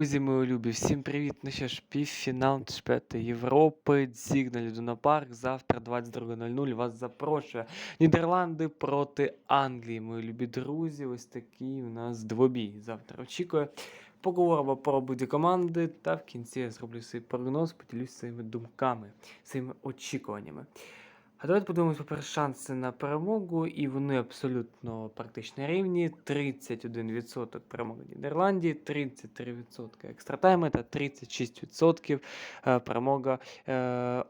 Друзі, мої любі, всім привіт! Ну що ж, півфінал чемпіонату Європи, Дзігна Лідунопарк. Завтра 22.00 вас запрошує Нідерланди проти Англії. Мої любі друзі, ось такий у нас двобій. Завтра очікує. Поговоримо про будь команди, та в кінці я зроблю свій прогноз, поділюсь своїми думками, своїми очікуваннями. А давайте подивимось, по-перше, шанси на перемогу, і вони абсолютно практично рівні. 31% перемоги Нідерландії, 33% екстратайми та 36% е, перемога е,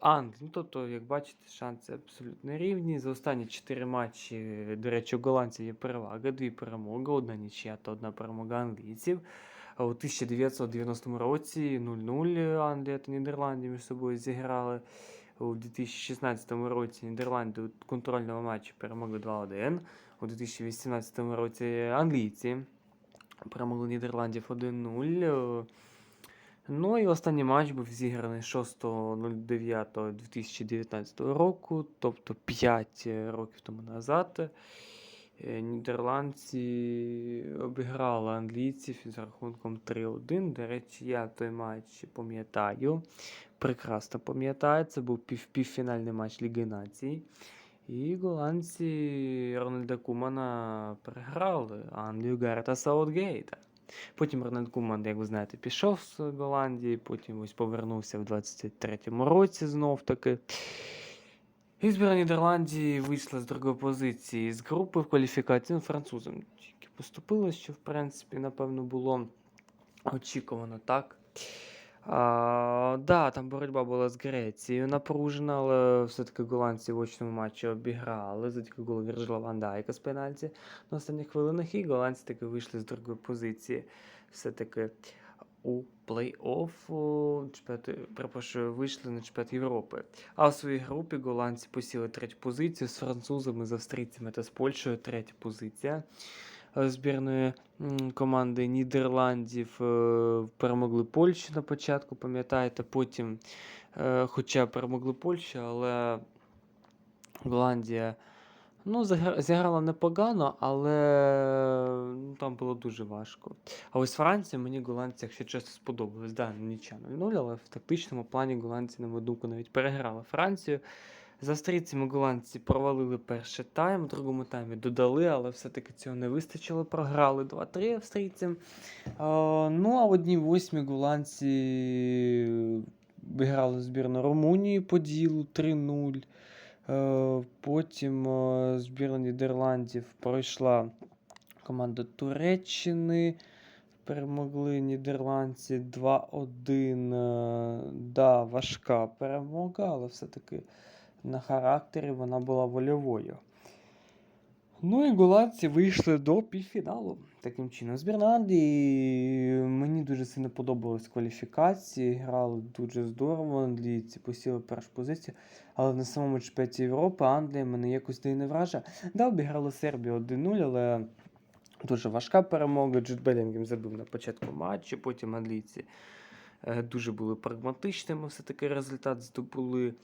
Англії. Ну, тобто, як бачите, шанси абсолютно рівні. За останні 4 матчі, до речі, у голландців є перевага, дві перемоги, одна нічия та одна перемога англійців. У 1990 році 0-0 Англія та Нідерландія між собою зіграли у 2016 році Нідерланди у контрольному матчі перемогли 2-1. У 2018 році англійці перемогли Нідерландів 1-0. Ну і останній матч був зіграний 6.09.2019 року, тобто 5 років тому назад. Е, Нідерландці обіграли англійців із рахунком 3-1. До речі, я той матч пам'ятаю. Прекрасно пам'ятаю. Це був пів півфінальний матч Ліги Націй. І голландці Рональда Кумана переграли Англію Гарета Саутгейта. Потім Рональд Куман, як ви знаєте, пішов з Голландії, потім ось повернувся в 23-му році знов таки. Збірна Нідерландії вийшла з другої позиції з групи в кваліфікацію французам. Тільки поступило, що в принципі, напевно, було очікувано так. А, да, там боротьба була з Грецією напружена, але все-таки голландці в очному матчі обіграли. За тільки гол Вірджила Ван Дайка з пенальті на останніх хвилинах, і голландці таки вийшли з другої позиції. Все-таки у плей-офф перепрошую, вийшли на чемпіонат Європи. А в своїй групі голландці посіли третю позицію з французами, з австрійцями та з Польщею третя позиція. Е, Збірної команди Нідерландів е, перемогли Польщу на початку, пам'ятаєте, потім, е, хоча перемогли Польщу, але Голландія. Ну, зіграла непогано, але ну, там було дуже важко. А ось Франція мені голландці, якщо чесно, сподобалось. Да, нічого 0 але в тактичному плані голландці, на мою думку, навіть переграли Францію. З австрійцями голландці провалили перший тайм, в другому таймі додали, але все-таки цього не вистачило. Програли 2-3 австрійцям. А, ну, а одній восьмій голландці виграли збірну Румунії по ділу 3-0. Е, потім е, збірна Нідерландів пройшла команда Туреччини. Перемогли нідерландці 2-1. Е, да, важка перемога, але все-таки на характері вона була вольовою. Ну і голландці вийшли до півфіналу. Таким чином, збірна Англії дуже сильно подобалось кваліфікації. Грали дуже здорово. Англійці посіли першу позицію. Але на самому чемпіонаті Європи Англія мене якось не вражає. Да, обіграли Сербію 1-0, але дуже важка перемога. Джуд Белінгем забив на початку матчу, потім англійці. Е, дуже були прагматичними, все-таки результат здобули.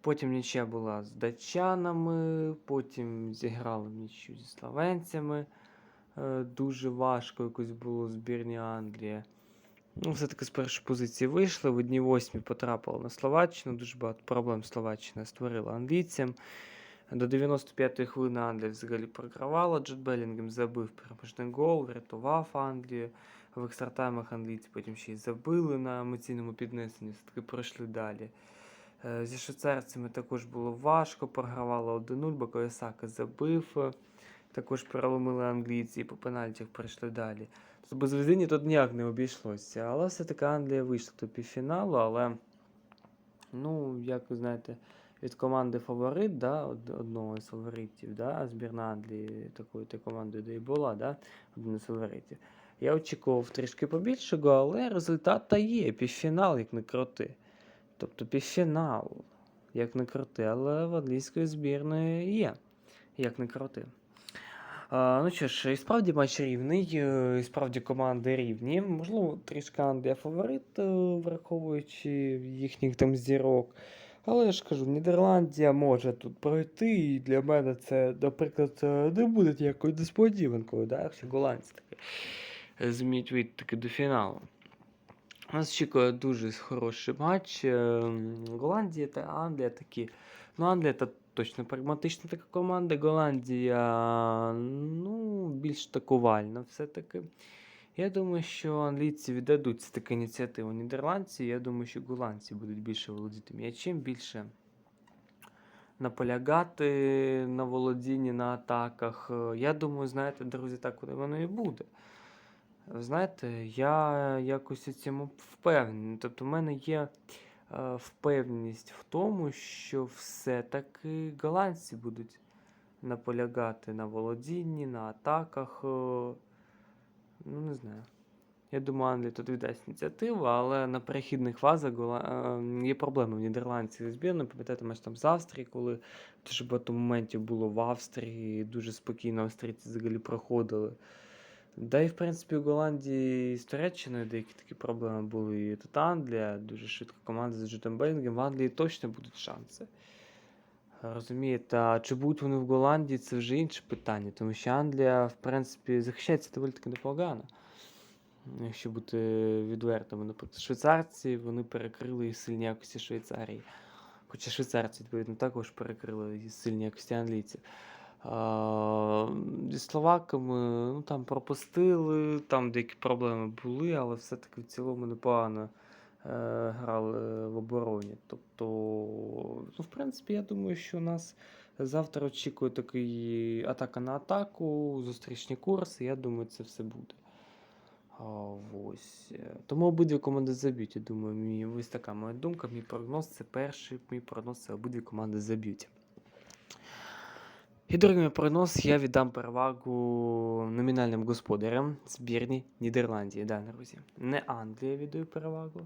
Потім нічия була з датчанами, потім зіграли нічю зі словенцями. Е, дуже важко якось було збірні Англії. Ну, Все-таки з першої позиції вийшли. В одній восьмі потрапили на Словаччину. Дуже багато проблем Словаччина створила англійцям. До 95-ї хвилини Англія взагалі програвала. Джет Белінгем забив переможний гол, врятував Англію в екстратаймах англійці потім ще й забили на емоційному піднесенні, все-таки пройшли далі. Е, зі швейцарцями також було важко, програвали 1-0, бо Коясака забив. Також переломили англійці і по пенальтях пройшли далі. Без везіння тут ніяк не обійшлося. Але все-таки Англія вийшла до півфіналу, але, ну, як ви знаєте, від команди фаворит, да, одного з фаворитів, да, збірна Англії такою командою, де і була, да, один із фаворитів. Я очікував трішки побільшого, але результат та є. Півфінал, як не крути. Тобто півфінал, як не крути, але в англійської збірної є, як не крути. Ну що ж, і справді матч рівний, е, і справді команди рівні. Можливо, трішки Англія фаворит, е, враховуючи їхніх там зірок. Але я ж кажу, Нідерландія може тут пройти, і для мене це, наприклад, не буде ніякою несподіванкою, да? якщо голландці таки зуміють вийти таки до фіналу. Нас очікує дуже хороший матч. Ем, Голландія та Англія такі. Ну, Англія та точно прагматична така команда. Голландія ну, більш атакувальна все-таки. Я думаю, що англійці віддадуть таку ініціативу нідерландці. Я думаю, що голландці будуть більше володіти м'ячем, більше наполягати на володінні на атаках. Я думаю, знаєте, друзі, так воно і буде. Знаєте, я якось у цьому впевнений. Тобто, в мене є впевненість в тому, що все-таки голландці будуть наполягати на володінні, на атаках. е, Ну, не знаю. Я думаю, Англія тут віддасть ініціативу, але на перехідних фазах е, є проблеми в нідерландців зі збірною. Пам'ятаєте, матч там з Австрії, коли дуже багато моментів було в Австрії, дуже спокійно австрійці взагалі проходили. Да і в принципі у Голландії з Туреччиною деякі такі проблеми були. І тут Англія, дуже швидка команда з Джутом Белінгем. В Англії точно будуть шанси. Розумієте, а чи будуть вони в Голландії, це вже інше питання, тому що Англія, в принципі, захищається доволі таки непогано. Якщо бути відвертими, наприклад, швейцарці вони перекрили і сильні якості Швейцарії. Хоча швейцарці, відповідно, також перекрили і сильні якості англійців. Зі словаками ну, там пропустили, там деякі проблеми були, але все-таки в цілому непогано е, грали в обороні. Тобто, ну, в принципі, я думаю, що нас завтра очікує такий атака на атаку, зустрічні курси. Я думаю, це все буде. А, ось. е, Тому обидві команди заб'ють. Я думаю, мій, ось така моя думка. Мій прогноз це перший, мій прогноз це обидві команди заб'ють. І другий мій я віддам перевагу номінальним господарям збірні Нідерландії. Да, друзі. Не Англія віддаю перевагу,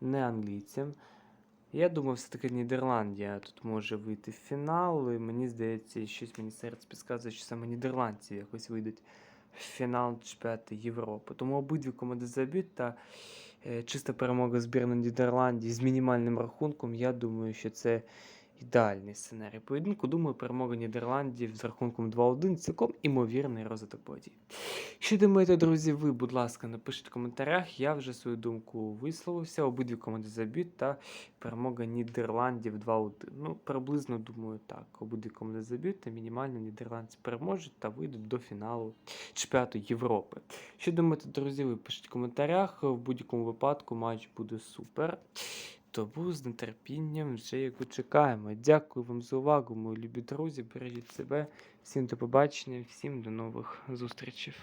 не англійцям. Я думаю, все-таки Нідерландія тут може вийти в фінал. І мені здається, щось мені серце підказує, що саме нідерландці якось вийдуть в фінал чемпіонату Європи. Тому обидві команди заб'ють та е, чиста перемога збірної Нідерландії з мінімальним рахунком. Я думаю, що це ідеальний сценарій поєдинку. Думаю, перемога Нідерландів з рахунком 2-1 цілком імовірний розвиток подій. Що думаєте, друзі, ви, будь ласка, напишіть в коментарях. Я вже свою думку висловився. Обидві команди заб'ють та перемога Нідерландів 2-1. Ну, приблизно думаю так. Обидві команди заб'ють та мінімально нідерландці переможуть та вийдуть до фіналу чемпіонату Європи. Що думаєте, друзі, ви пишіть в коментарях. В будь-якому випадку матч буде супер. Тому з нетерпінням вже яку чекаємо. Дякую вам за увагу, мої любі друзі. Бережіть себе. Всім до побачення, всім до нових зустрічей.